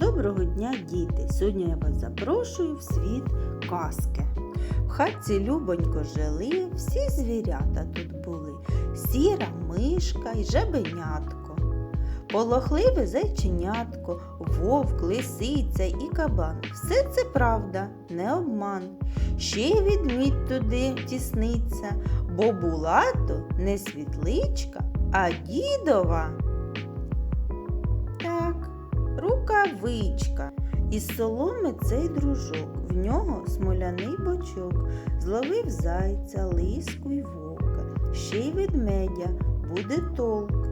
Доброго дня, діти! Сьогодні я вас запрошую в світ казки. В хатці любонько жили, всі звірята тут були, сіра мишка й жабенятко, полохливе зайченятко, вовк, лисиця і кабан. Все це правда, не обман. Ще й відмідь туди тісниться, бо була то не світличка, а дідова. Рукавичка. Із соломи цей дружок, в нього смоляний бочок, зловив зайця, лиску й вовка, ще й ведмедя буде толк.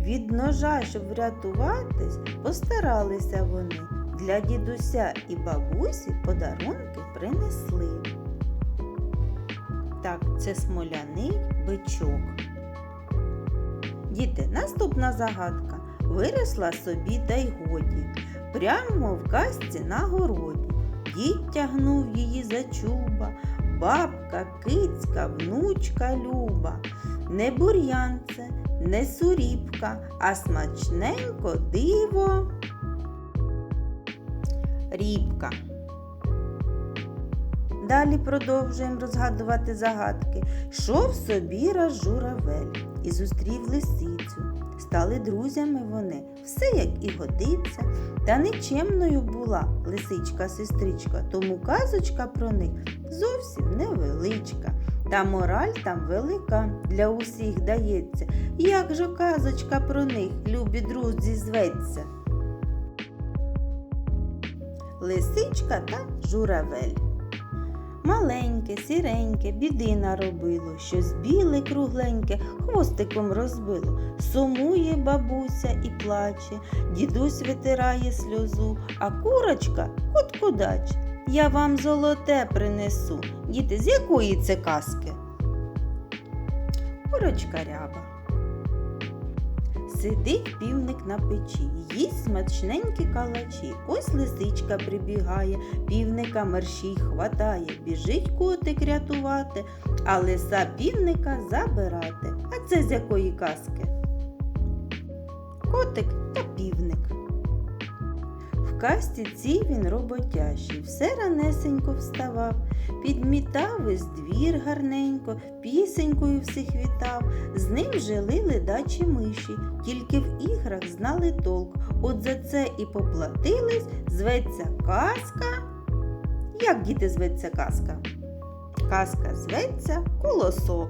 Від ножа, щоб врятуватись, постаралися вони. Для дідуся і бабусі подарунки принесли. Так, це смоляний бичок. Діти, наступна загадка. Виросла собі та й годі, прямо в казці на городі. Дід тягнув її за чуба, бабка, кицька, внучка люба. Не бур'янце, не суріпка, а смачненько диво. Рібка. Далі продовжуємо розгадувати загадки. Шов собі раз журавель і зустрів лисицю. Стали друзями вони, все як і годиться. Та нечемною була лисичка-сестричка, тому казочка про них зовсім невеличка. Та мораль там велика для усіх дається. Як же казочка про них, любі друзі, зветься? Лисичка та журавель. Маленьке, сіреньке, біди наробило, щось біле кругленьке хвостиком розбило. Сумує бабуся і плаче, дідусь витирає сльозу, а курочка куткудач. Я вам золоте принесу. Діти, з якої це казки? Курочка ряба. Сидить півник на печі, їсть смачненькі калачі. Ось лисичка прибігає, півника мерщій хватає, біжить котик рятувати, а лиса півника забирати. А це з якої казки? Котик та півник. В казці цій він роботящий, все ранесенько вставав, підмітав весь двір гарненько, пісенькою всіх вітав. З ним жили ледачі миші, тільки в іграх знали толк. От за це і поплатились, зветься казка. Як діти зветься казка? Казка зветься колосок.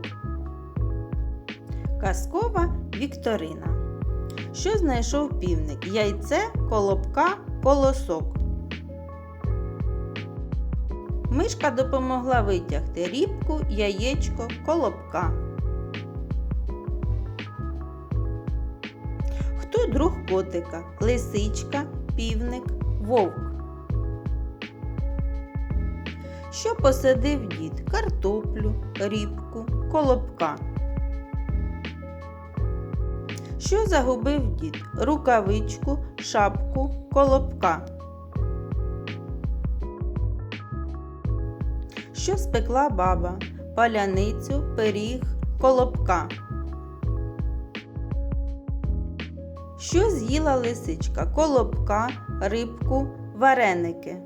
Казкова Вікторина. Що знайшов півник? Яйце, колобка, колосок. Мишка допомогла витягти рібку, яєчко, колобка. Хто друг котика? Лисичка, півник, вовк. Що посадив дід? Картоплю, рібку, колобка. Що загубив дід? Рукавичку, шапку, колобка. Що спекла баба? Паляницю, пиріг, колобка. Що з'їла лисичка? Колобка, рибку, вареники.